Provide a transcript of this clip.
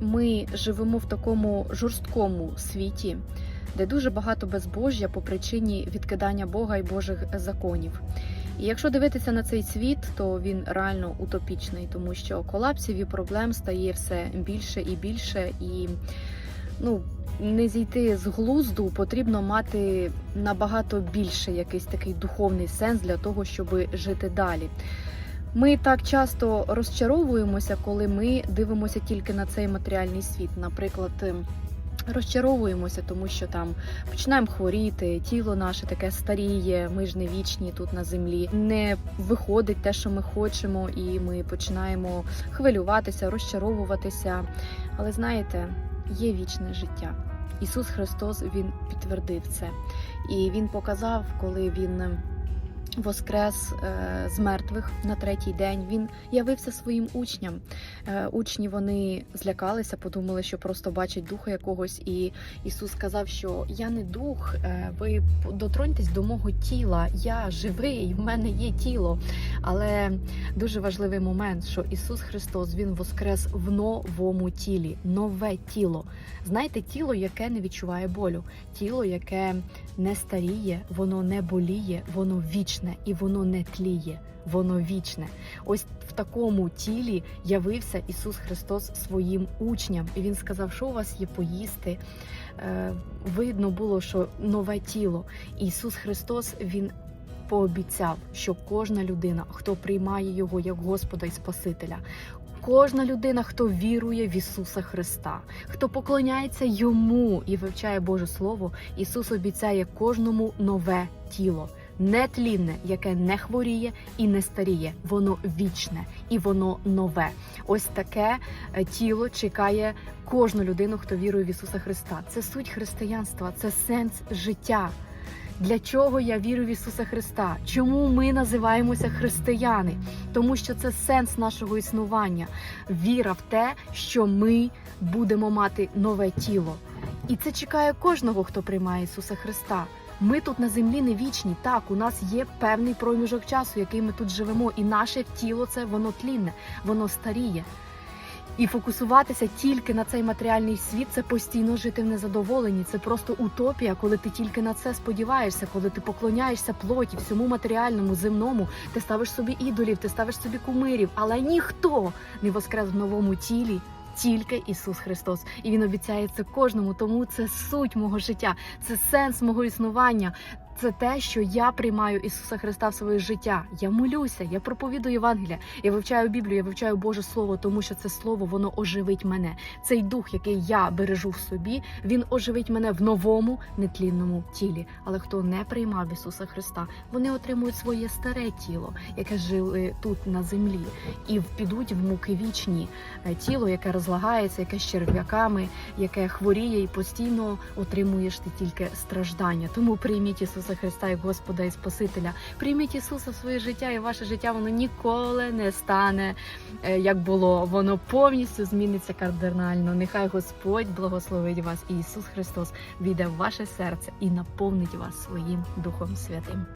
ми живемо в такому жорсткому світі, де дуже багато безбожжя по причині відкидання Бога і Божих законів. І якщо дивитися на цей світ, то він реально утопічний, тому що колапсів і проблем стає все більше і більше, і ну не зійти з глузду потрібно мати набагато більше якийсь такий духовний сенс для того, щоб жити далі. Ми так часто розчаровуємося, коли ми дивимося тільки на цей матеріальний світ. Наприклад, ем, розчаровуємося, тому що там починаємо хворіти, тіло наше таке старіє, ми ж не вічні тут на землі. Не виходить те, що ми хочемо, і ми починаємо хвилюватися, розчаровуватися. Але знаєте, є вічне життя. Ісус Христос Він підтвердив це, і Він показав, коли Він воскрес е, з мертвих на третій день. Він явився своїм учням. Е, учні вони злякалися, подумали, що просто бачать духа якогось. І Ісус сказав, що я не дух, е, ви дотроньтесь до мого тіла. Я живий, в мене є тіло. Але дуже важливий момент, що Ісус Христос Він воскрес в новому тілі, нове тіло. Знаєте, тіло, яке не відчуває болю, тіло, яке не старіє, воно не боліє, воно вічне і воно не тліє, воно вічне. Ось в такому тілі явився Ісус Христос своїм учням, і Він сказав, що у вас є поїсти. Е, видно було, що нове тіло. Ісус Христос Він. Пообіцяв, що кожна людина, хто приймає його як Господа і Спасителя, кожна людина, хто вірує в Ісуса Христа, хто поклоняється йому і вивчає Боже Слово, Ісус обіцяє кожному нове тіло, нетлінне, яке не хворіє і не старіє. Воно вічне і воно нове. Ось таке е, тіло чекає кожну людину, хто вірує в Ісуса Христа. Це суть християнства, це сенс життя. Для чого я вірю в Ісуса Христа? Чому ми називаємося християни? Тому що це сенс нашого існування, віра в те, що ми будемо мати нове тіло. І це чекає кожного, хто приймає Ісуса Христа. Ми тут на землі не вічні. Так, у нас є певний проміжок часу, який ми тут живемо, і наше тіло це воно тлінне, воно старіє. І фокусуватися тільки на цей матеріальний світ це постійно жити в незадоволенні. Це просто утопія, коли ти тільки на це сподіваєшся, коли ти поклоняєшся плоті, всьому матеріальному, земному, ти ставиш собі ідолів, ти ставиш собі кумирів, але ніхто не воскрес в новому тілі. Тільки Ісус Христос, і Він обіцяє це кожному. Тому це суть мого життя, це сенс мого існування. Це те, що я приймаю Ісуса Христа в своє життя. Я молюся, я проповідую Євангелія, я вивчаю Біблію, я вивчаю Боже Слово, тому що це слово воно оживить мене. Цей дух, який я бережу в собі, він оживить мене в новому нетлінному тілі. Але хто не приймав Ісуса Христа, вони отримують своє старе тіло, яке жили тут на землі, і підуть в муки вічні Е, тіло, яке розлагається, яке з черв'яками, яке хворіє, і постійно отримуєш ти тільки страждання. Тому прийміть Ісуса Христа як Господа і Спасителя. Прийміть Ісуса в своє життя, і ваше життя воно ніколи не стане е, як було. Воно повністю зміниться кардинально. Нехай Господь благословить вас, і Ісус Христос війде в ваше серце і наповнить вас своїм Духом Святим.